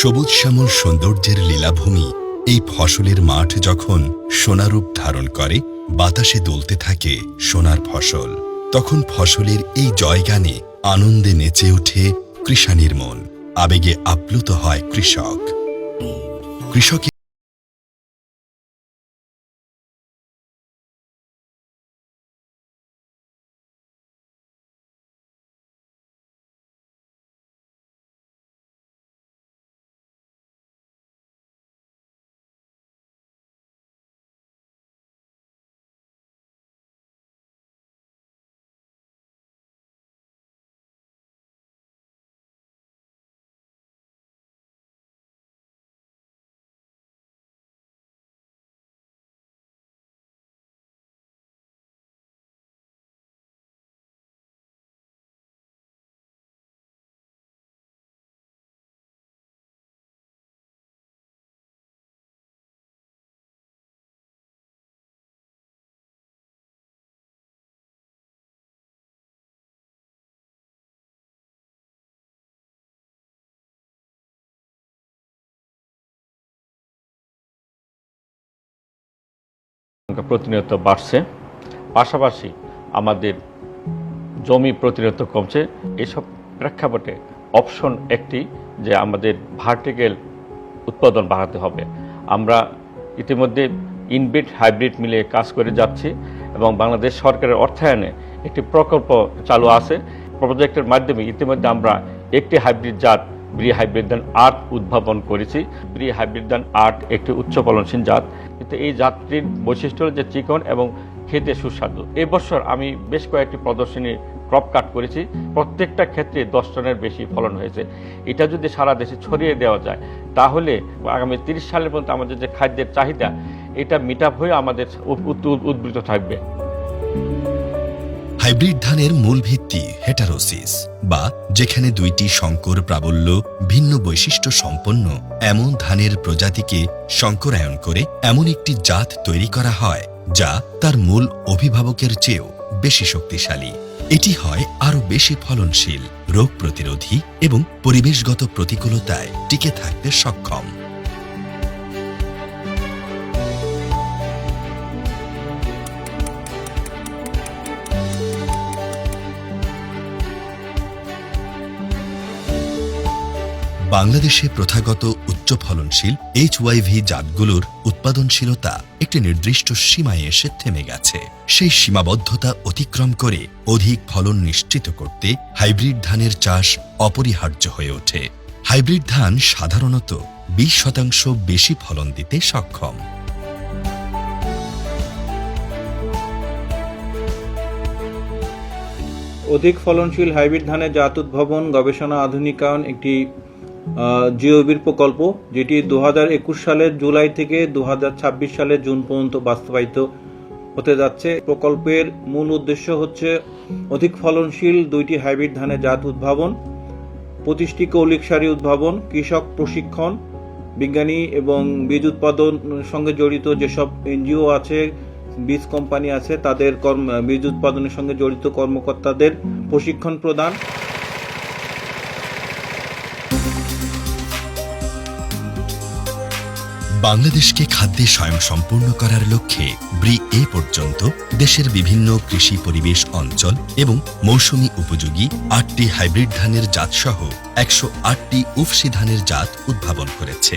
সবুজ শ্যামল সৌন্দর্যের লীলাভূমি, এই ফসলের মাঠ যখন সোনারূপ ধারণ করে, বাতাসে দুলতে থাকে সোনার ফসল। তখন ফসলের এই জয়গানে আনন্দে নেচে ওঠে কৃষানির মন। আবেগে আপ্লুত হয় কৃষক। কৃষকের প্রতিনিয়ত বাড়ছে। পাশাপাশি আমাদের জমি প্রতিনিয়ত কমছে। এসব প্রেক্ষাপটে অপশন একটি যে আমাদের ভার্টিক্যাল উৎপাদন বাড়াতে হবে। আমরা ইতিমধ্যে ইনবিট হাইব্রিড মিলে কাজ করে যাচ্ছি এবং বাংলাদেশ সরকারের অর্থায়নে একটি প্রকল্প চালু আছে। প্রজেক্টের মাধ্যমে ইতিমধ্যে আমরা একটি হাইব্রিড জাত ব্রি হাইব্রিডান আর্ট উদ্ভাবন করেছি। ব্রি হাইব্রিডান আর্ট একটি উচ্চ ফলনশীল জাত। কিন্তু এই জাতটির বৈশিষ্ট্য হল যে চিকন এবং খেতে সুস্বাদু এবছর আমি বেশ কয়েকটি প্রদর্শনী ক্রপ কাট করেছি প্রত্যেকটা ক্ষেত্রে দশ টনের বেশি ফলন হয়েছে এটা যদি সারা দেশে ছড়িয়ে দেওয়া যায় তাহলে আগামী তিরিশ সালের পর্যন্ত আমাদের যে খাদ্যের চাহিদা এটা মিট হয়ে আমাদের উদ্বৃত থাকবে হাইব্রিড ধানের মূল ভিত্তি হেটারোসিস বা যেখানে দুইটি সংকর প্রাবল্য ভিন্ন বৈশিষ্ট্য সম্পন্ন, এমন ধানের প্রজাতিকে সংকরায়ন করে এমন একটি জাত তৈরি করা হয়, যা তার মূল অভিভাবকের চেয়েও বেশি শক্তিশালী। এটি হয় আরও বেশি ফলনশীল, রোগ প্রতিরোধী এবং পরিবেশগত প্রতিকূলতায় টিকে থাকতে সক্ষম। বাংলাদেশে প্রথাগত উচ্চ ফলনশীল এইচ ওয়াইভি জাতগুলোর উৎপাদনশীলতা একটি নির্দিষ্ট সীমায় এসে থেমে গেছে। সেই সীমাবদ্ধতা অতিক্রম করে অধিক ফলন নিশ্চিত করতে হাইব্রিড ধানের চাষ অপরিহার্য হয়ে ওঠে। হাইব্রিড ধান সাধারণত বিশ শতাংশ বেশি ফলন দিতে সক্ষম। অধিক ফলনশীল হাইব্রিড ধানের জাত উদ্ভাবন, গবেষণা, আধুনিকায়ন একটি জিওবির প্রকল্প, যেটি দু সালের জুলাই থেকে দু সালের জুন পর্যন্ত বাস্তবায়িত হতে যাচ্ছে। প্রকল্পের মূল উদ্দেশ্য হচ্ছে অধিক ফলনশীল দুইটি হাইব্রিড ধানের জাত উদ্ভাবন, পঁচিশটি কৌলিক সারি উদ্ভাবন, কৃষক প্রশিক্ষণ, বিজ্ঞানী এবং বীজ উৎপাদন সঙ্গে জড়িত যেসব এনজিও আছে, বীজ কোম্পানি আছে, তাদের কর্ম, বীজ উৎপাদনের সঙ্গে জড়িত কর্মকর্তাদের প্রশিক্ষণ প্রদান। বাংলাদেশকে খাদ্যে স্বয়ংসম্পূর্ণ করার লক্ষ্যে ব্রি এ পর্যন্ত দেশের বিভিন্ন কৃষি পরিবেশ অঞ্চল এবং মৌসুমি উপযোগী আটটি হাইব্রিড ধানের জাতসহ একশো আটটি উফসি ধানের জাত উদ্ভাবন করেছে।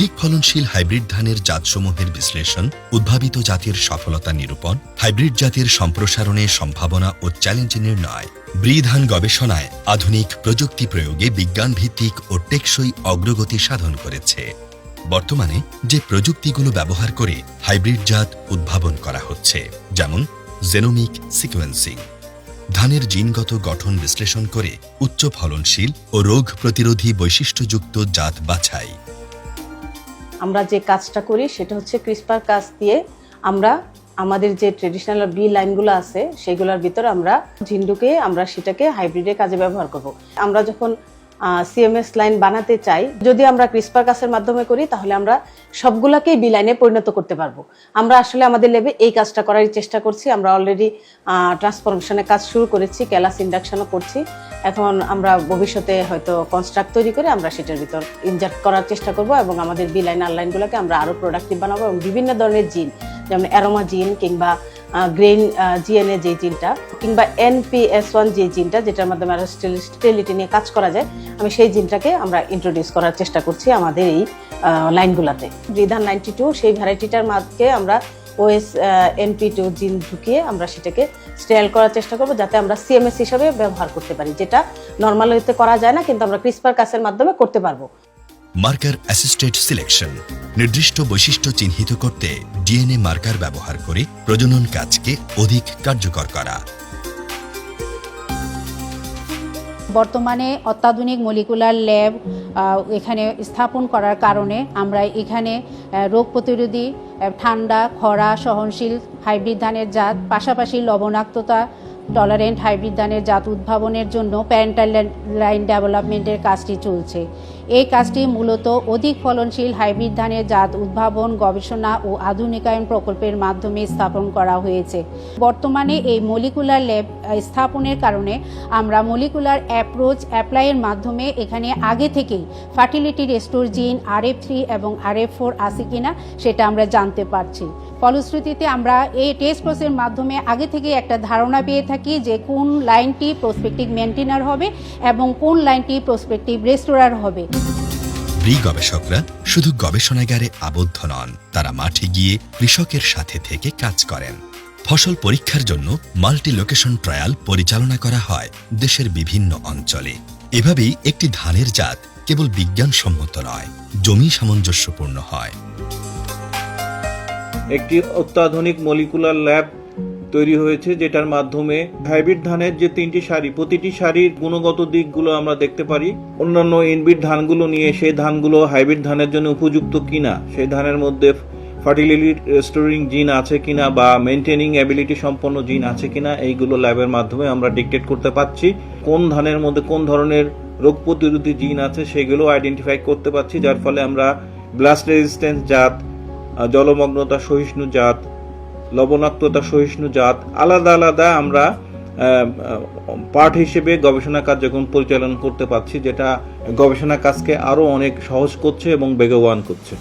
অধিক ফলনশীল হাইব্রিড ধানের জাতসমূহের বিশ্লেষণ, উদ্ভাবিত জাতের সফলতা নিরূপণ, হাইব্রিড জাতের সম্প্রসারণে সম্ভাবনা ও চ্যালেঞ্জ নির্ণয় ব্রি ধান গবেষণায় আধুনিক প্রযুক্তি প্রয়োগে বিজ্ঞান ভিত্তিক ও টেকসই অগ্রগতি সাধন করেছে। বর্তমানে যে প্রযুক্তিগুলো ব্যবহার করে হাইব্রিড জাত উদ্ভাবন করা হচ্ছে, যেমন জেনোমিক সিকোয়েন্সিং, ধানের জিনগত গঠন বিশ্লেষণ করে উচ্চ ফলনশীল ও রোগ প্রতিরোধী বৈশিষ্ট্যযুক্ত জাত বাছাই। আমরা যে কাজটা করি সেটা হচ্ছে ক্রিসপার কাজ দিয়ে আমরা আমাদের যে ট্রেডিশনাল বি লাইনগুলো আছে, সেগুলোর ভিতর আমরা ঝিন্ডুকে আমরা সেটাকে হাইব্রিডের কাজে ব্যবহার করব। আমরা যখন সিএমএস লাইন বানাতে চাই, যদি আমরা ক্রিসপার কাসের মাধ্যমে করি, তাহলে আমরা সবগুলাকেই বি লাইনে পরিণত করতে পারব। আমরা আসলে আমাদের লেবে এই কাজটা করার চেষ্টা করছি। আমরা অলরেডি ট্রান্সফরমেশনের কাজ শুরু করেছি ক্যালাস ইন্ডাকশনও করছি। এখন আমরা ভবিষ্যতে হয়তো কনস্ট্রাক্ট তৈরি করে আমরা সেটার ভিতর ইনজার্ট করার চেষ্টা করব এবং আমাদের বি লাইন আর লাইনগুলোকে আমরা আরও প্রোডাক্টিভ বানাবো এবং বিভিন্ন ধরনের জিন যেমন অ্যারোমা জিন কিংবা গ্রেন জিএনএ যে জিনটা কিংবা এনপিএস ওয়ান যে জিনটা যেটার মাধ্যমে আরও স্টেলিটি নিয়ে কাজ করা যায়, আমি সেই জিনটাকে আমরা ইন্ট্রোডিউস করার চেষ্টা করছি আমাদের এই লাইনগুলোতে বিধান নাইনটি টু সেই ভ্যারাইটিটার মাঝকে আমরা ওএস এনপি টু জিন ঢুকিয়ে আমরা সেটাকে স্টেল করার চেষ্টা করব, যাতে আমরা সিএমএস হিসাবে ব্যবহার করতে পারি, যেটা নর্মাল হতে করা যায় না, কিন্তু আমরা ক্রিসপার কাসের মাধ্যমে করতে পারব। Marker assisted selection. নির্দিষ্ট বৈশিষ্ট্য চিহ্নিত করতে ডিএনএ মার্কার ব্যবহার করে প্রজনন কাজকে অধিক কার্যকর করা। বর্তমানে অত্যাধুনিক মলিকুলার ল্যাব এখানে স্থাপন করার কারণে আমরা এখানে রোগ প্রতিরোধী ঠান্ডা, খরা, সহনশীল হাইব্রিড ধানের জাত, পাশাপাশি লবণাক্ততা টলারেন্ট হাইব্রিড ধানের জাত উদ্ভাবনের জন্য প্যারেন্টাল লাইন ডেভেলপমেন্টের কাজটি চলছে। এই কাজটি মূলত অধিক ফলনশীল হাইব্রিড ধানের জাত উদ্ভাবন, গবেষণা ও আধুনিকায়ন প্রকল্পের মাধ্যমে স্থাপন করা হয়েছে। বর্তমানে এই মলিকুলার ল্যাব স্থাপনের কারণে আমরা মলিকুলার অ্যাপ্রোচ অ্যাপ্লাইয়ের মাধ্যমে এখানে আগে থেকেই ফার্টিলিটি রেস্টোর জিন আর এফ থ্রি এবং আর এফ ফোর আছে কিনা সেটা আমরা জানতে পারছি। ফলশ্রুতিতে আমরা এই টেস্ট প্রসেসের মাধ্যমে আগে থেকে একটা ধারণা পেয়ে থাকি যে কোন লাইনটি প্রসপেক্টিভ মেনটেনার হবে এবং কোন লাইনটি প্রসপেক্টিভ রেস্টোরার হবে। ব্রি গবেষকরা শুধু গবেষণাগারে আবদ্ধ নন, তারা মাঠে গিয়ে কৃষকের সাথে থেকে কাজ করেন। ফসল পরীক্ষার জন্য মাল্টি লোকেশন ট্রায়াল পরিচালনা করা হয় দেশের বিভিন্ন অঞ্চলে। এভাবেই একটি ধানের জাত কেবল বিজ্ঞানসম্মত নয়, জমি সামঞ্জস্যপূর্ণ হয়। একটি অত্যাধুনিক মলিকুলার ল্যাব তৈরি হয়েছে, যেটার মাধ্যমে হাইব্রিড ধানের যে তিনটি সারি, প্রতিটি সারির গুণগত দিকগুলো আমরা দেখতে পারি। অন্যান্য ইনবিট ধানগুলো নিয়ে সেই ধানগুলো হাইব্রিড ধানের জন্য উপযুক্ত কিনা, সেই ধানের মধ্যে ফার্টিলিটি রেস্টোরিং জিন আছে কিনা বা মেনটেনিং অ্যাবিলিটি সম্পন্ন জিন আছে কিনা, এইগুলো ল্যাবের মাধ্যমে আমরা ডিকটেট করতে পারছি। কোন ধানের মধ্যে কোন ধরনের রোগ প্রতিরোধী জিন আছে, সেগুলো আইডেন্টিফাই করতে পারছি, যার ফলে আমরা ব্লাস্ট রেজিস্ট্যান্স জাত জলমগ্নতা, সহিষ্ণু জাত লবণাক্ততা সহিষ্ণু জাত। আলাদা আলাদা আমরা পার্ট হিসেবে গবেষণা কার্যক্রম পরিচালনা করতে পারছি, যেটা গবেষণা কাজকে আরও অনেক সহজ করছে এবং বেগবান করছে।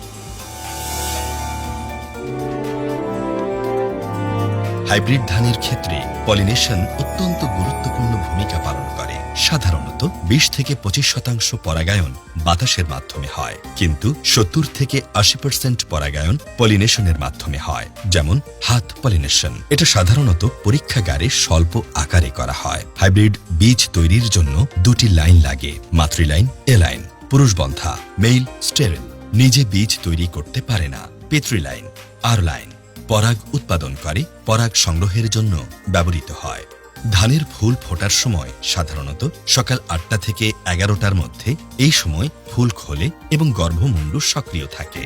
হাইব্রিড ধানের ক্ষেত্রে পলিনেশন অত্যন্ত গুরুত্বপূর্ণ ভূমিকা পালন করে। সাধারণত বিশ থেকে পঁচিশ শতাংশ পরাগায়ন বাতাসের মাধ্যমে হয়, কিন্তু সত্তর থেকে আশি পার্সেন্ট পরাগায়ন পলিনেশনের মাধ্যমে হয়, যেমন হাত পলিনেশন। এটা সাধারণত পরীক্ষাগারে স্বল্প আকারে করা হয়। হাইব্রিড বীজ তৈরির জন্য দুটি লাইন লাগে, মাতৃলাইন, এ লাইন। পুরুষবন্ধা মেইল, স্টেরেল। নিজে বীজ তৈরি করতে পারে না, পিতৃলাইন, আর লাইন। পরাগ উৎপাদন করে পরাগ সংগ্রহের জন্য ব্যবহৃত হয়। ধানের ফুল ফোটার সময় সাধারণত সকাল আটটা থেকে এগারোটার মধ্যে এই সময় ফুল খোলে এবং গর্ভমুণ্ড সক্রিয় থাকে।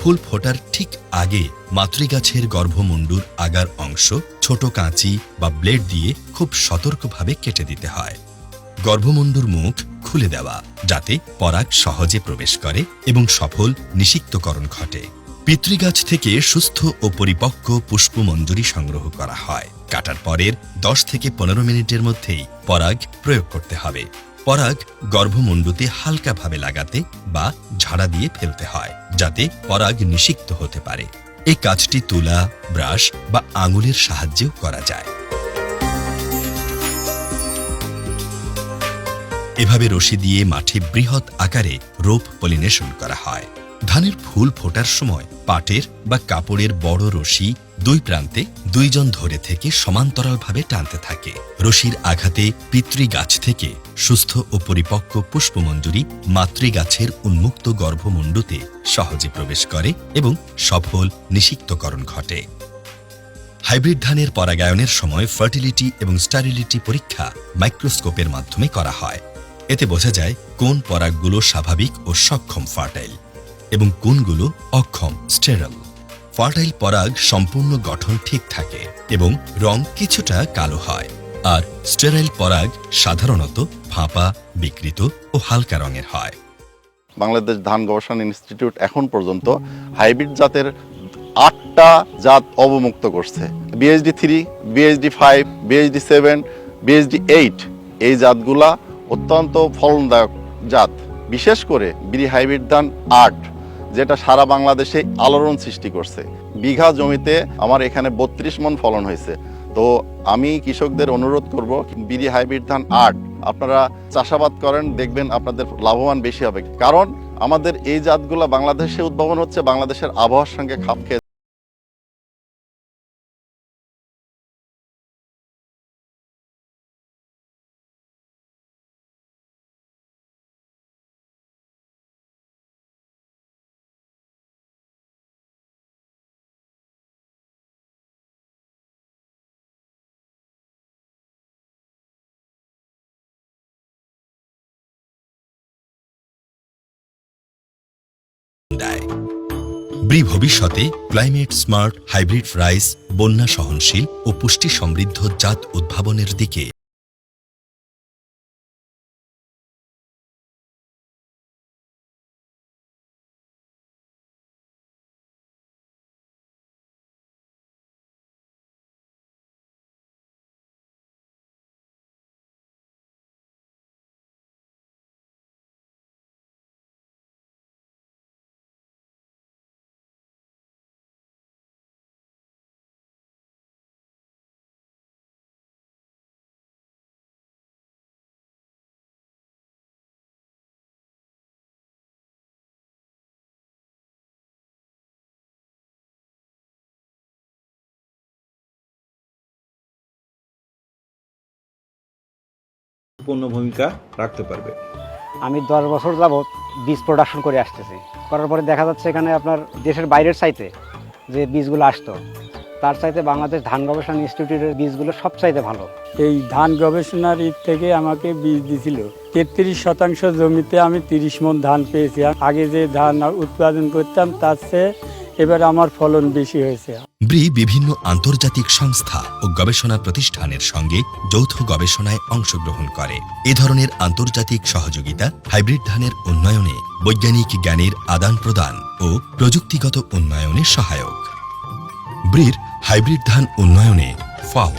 ফুল ফোটার ঠিক আগে মাতৃগাছের গর্ভমুণ্ডুর আগার অংশ, ছোট কাঁচি বা ব্লেড দিয়ে খুব সতর্কভাবে কেটে দিতে হয়। গর্ভমুণ্ডুর মুখ খুলে দেওয়া, যাতে পরাগ সহজে প্রবেশ করে এবং সফল নিষিক্তকরণ ঘটে। পিতৃগাছ থেকে সুস্থ ও পরিপক্ক পুষ্পমঞ্জুরি সংগ্রহ করা হয়। কাটার পরের দশ থেকে পনেরো মিনিটের মধ্যেই পরাগ প্রয়োগ করতে হবে। পরাগ গর্ভমুণ্ডুতে হালকাভাবে লাগাতে বা ঝাড়া দিয়ে ফেলতে হয়, যাতে পরাগ নিষিক্ত হতে পারে। এই কাজটি তুলা, ব্রাশ বা আঙুলের সাহায্যেও করা যায়। এভাবে রশি দিয়ে মাঠে বৃহৎ আকারে রোপ পলিনেশন করা হয়। ধানের ফুল ফোটার সময় পাটের বা কাপড়ের বড় রশি দুই প্রান্তে দুইজন ধরে থেকে সমান্তরালভাবে টানতে থাকে। রশির আঘাতে পিতৃগাছ থেকে সুস্থ ও পরিপক্ক পুষ্পমঞ্জুরি মাতৃগাছের উন্মুক্ত গর্ভমুণ্ডুতে সহজে প্রবেশ করে এবং সফল নিষিক্তকরণ ঘটে। হাইব্রিড ধানের পরাগায়নের সময় ফার্টিলিটি এবং স্টারিলিটি পরীক্ষা মাইক্রোস্কোপের মাধ্যমে করা হয়। এতে বোঝা যায় কোন পরাগগুলো স্বাভাবিক ও সক্ষম ফার্টাইল এবং কোনগুলো অক্ষম, স্টেরাল। ফার্টাইল পরাগ সম্পূর্ণ গঠন ঠিক থাকে এবং রং কিছুটা কালো হয়, আর স্টেরাইল পরাগ সাধারণত ফাঁপা, বিকৃত ও হালকা রঙের হয়। বাংলাদেশ ধান গবেষণা ইনস্টিটিউট এখন পর্যন্ত হাইব্রিড জাতের আটটা জাত অবমুক্ত করছে। BSD three BSD five BSD seven BSD eight এই জাতগুলা অত্যন্ত ফলনদায়ক জাত। বিশেষ করে বিড়ি হাইব্রিড ধান আট। যেটা সারা বাংলাদেশে আলোড়ন সৃষ্টি করছে। বিঘা জমিতে আমার এখানে বত্রিশ মন ফলন হয়েছে। তো আমি কৃষকদের অনুরোধ করব, বিড়ি হাইব্রিড ধান আট, আপনারা চাষাবাদ করেন, দেখবেন আপনাদের লাভবান বেশি হবে। কারণ আমাদের এই জাতগুলো বাংলাদেশে উদ্ভাবন হচ্ছে, বাংলাদেশের আবহাওয়ার সঙ্গে খাপ খেয়ে দেয়। ব্রি ভবিষ্যতে ক্লাইমেট স্মার্ট, হাইব্রিড রাইস, বন্যা সহনশীল ও পুষ্টি সমৃদ্ধ জাত উদ্ভাবনের দিকে পূর্ণ ভূমিকা রাখতে পারবে। আমি দশ বছর যাবৎ বীজ প্রোডাকশন করে আসতেছি। করার পরে দেখা যাচ্ছে এখানে আপনার দেশের বাইরের চাইতে যে বীজগুলো আসতো তার চাইতে বাংলাদেশ ধান গবেষণা ইনস্টিটিউটের বীজগুলো সব চাইতে ভালো। এই ধান গবেষণার ঈদ থেকে আমাকে বীজ দিছিল। তেত্রিশ শতাংশ জমিতে আমি তিরিশ মন ধান পেয়েছি। আগে যে ধান উৎপাদন করতাম তার চেয়ে এবার আমার ফলন বেশি হয়েছে। ব্রি বিভিন্ন আন্তর্জাতিক সংস্থা ও গবেষণা প্রতিষ্ঠানের সঙ্গে যৌথ গবেষণায় অংশগ্রহণ করে। এ ধরনের আন্তর্জাতিক সহযোগিতা হাইব্রিড ধানের উন্নয়নে, বৈজ্ঞানিক জ্ঞানের আদান প্রদান ও প্রযুক্তিগত উন্নয়নে সহায়ক। ব্রির হাইব্রিড ধান উন্নয়নে ফাও,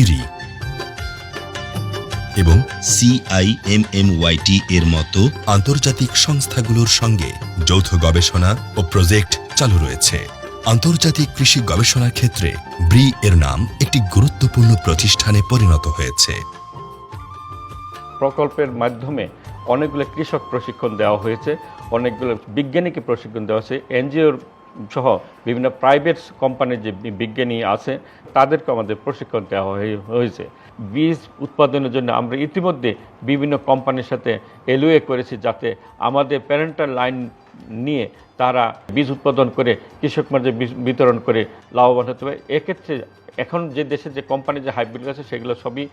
ইরি এবং সিআইএমএমওয়াইটি এর মতো আন্তর্জাতিক সংস্থাগুলোর সঙ্গে যৌথ গবেষণা ও প্রজেক্ট চালু রয়েছে। আন্তর্জাতিক কৃষি গবেষণার ক্ষেত্রে ব্রি এর নাম একটি গুরুত্বপূর্ণ প্রতিষ্ঠানে পরিণত হয়েছে। প্রকল্পের মাধ্যমে অনেকগুলো কৃষক প্রশিক্ষণ দেওয়া হয়েছে, অনেকগুলো বিজ্ঞানীকে প্রশিক্ষণ দেওয়া হয়েছে, এনজিওর সহ বিভিন্ন প্রাইভেট কোম্পানির যে বিজ্ঞানী আছে, তাদেরকে আমাদের প্রশিক্ষণ দেওয়া হয়ে- হয়েছে। বীজ উৎপাদনের জন্য আমরা ইতিমধ্যে বিভিন্ন কোম্পানির সাথে এলওএ করেছি যাতে আমাদের প্যারেন্টাল লাইন নিয়ে তারা বীজ উৎপাদন করে কৃষক মাঝে বিতরণ করে লাভবান হতে পারে। এক্ষেত্রে এখন যে দেশে যে কোম্পানি যে হাইব্রিড আছে, সেগুলো সবই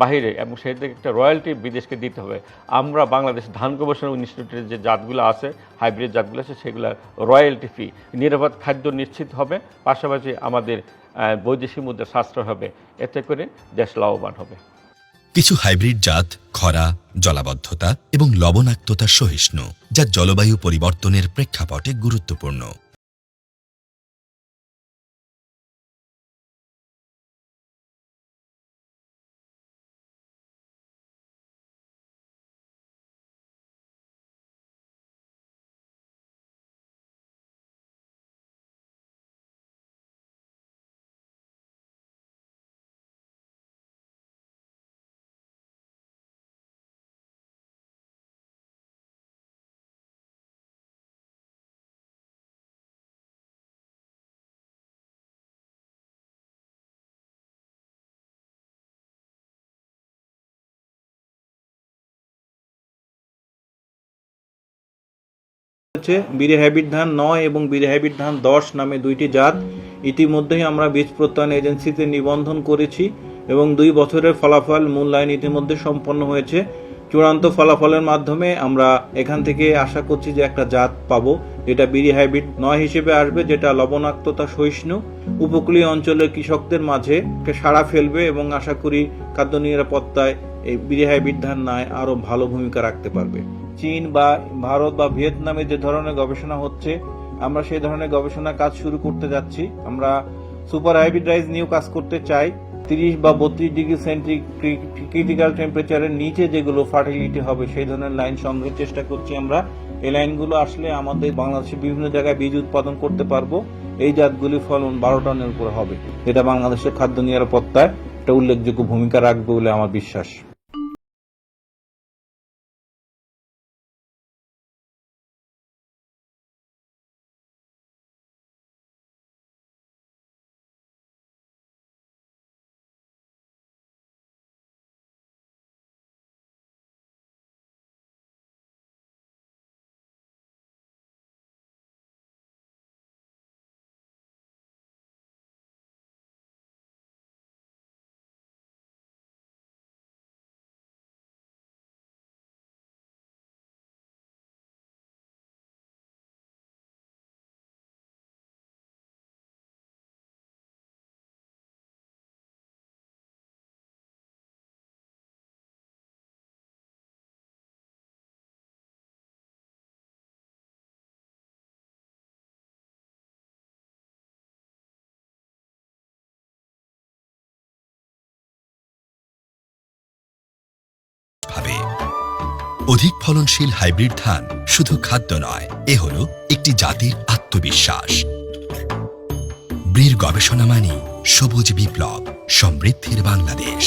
বাহিরে এবং সেই থেকে একটা রয়্যালটি বিদেশকে দিতে হবে। আমরা বাংলাদেশ ধান গবেষণা ইনস্টিটিউটের যে জাতগুলো আছে হাইব্রিড জাতগুলো আছে, সেগুলো রয়্যালটি ফি নিরাপদ খাদ্য নিশ্চিত হবে, পাশাপাশি আমাদের বৈদেশিক মুদ্রা সাশ্রয় হবে। এতে করে দেশ লাভবান হবে। কিছু হাইব্রিড জাত খরা জলাবদ্ধতা এবং লবণাক্ততা সহিষ্ণু যা জলবায়ু পরিবর্তনের প্রেক্ষাপটে গুরুত্বপূর্ণ। হচ্ছে হাইব্রিড ধান নয় এবং বীরে হাইব্রিড ধান দশ নামে দুইটি জাত। ইতিমধ্যেই আমরা বীজ প্রত্যয়ন এজেন্সিতে নিবন্ধন করেছি এবং দুই বছরের ফলাফল মূল্যায়ন ইতিমধ্যে সম্পন্ন হয়েছে। চূড়ান্ত ফলাফলের মাধ্যমে আমরা এখান থেকে আশা করছি যে একটা জাত পাবো, যেটা বিড়ি হাইব্রিড নয় হিসেবে আসবে, যেটা লবণাক্ততা সহিষ্ণু। উপকূলীয় অঞ্চলের কৃষকদের মাঝে সাড়া ফেলবে এবং আশা করি খাদ্য নিরাপত্তায় এই বিড়ি হাইব্রিড ধান নয় আরও ভালো ভূমিকা রাখতে পারবে। চীন বা ভারত বা ভিয়েতনামে যে ধরনের গবেষণা হচ্ছে, আমরা সেই ধরনের গবেষণা কাজ শুরু করতে যাচ্ছি। আমরা সুপার হাইব্রিড রাইস নিয়েও কাজ করতে চাই। তিরিশ বা বত্রিশ ডিগ্রি সেন্টি ক্রিটিক্যাল টেম্পারেচারের নিচে যেগুলো ফার্টিলিটি হবে, সেই ধরনের লাইন সংগ্রহের চেষ্টা করছি আমরা। এই লাইনগুলো আসলে আমাদের বাংলাদেশে বিভিন্ন জায়গায় বীজ উৎপাদন করতে পারব। এই জাতগুলি ফলন বারো টনের উপরে হবে। যেটা বাংলাদেশের খাদ্য নিরাপত্তায় একটা উল্লেখযোগ্য ভূমিকা রাখবে বলে আমার বিশ্বাস। অধিক ফলনশীল হাইব্রিড ধান শুধু খাদ্য নয়, এ হল একটি জাতির আত্মবিশ্বাস। ব্রির গবেষণা মানে সবুজ বিপ্লব, সমৃদ্ধির বাংলাদেশ।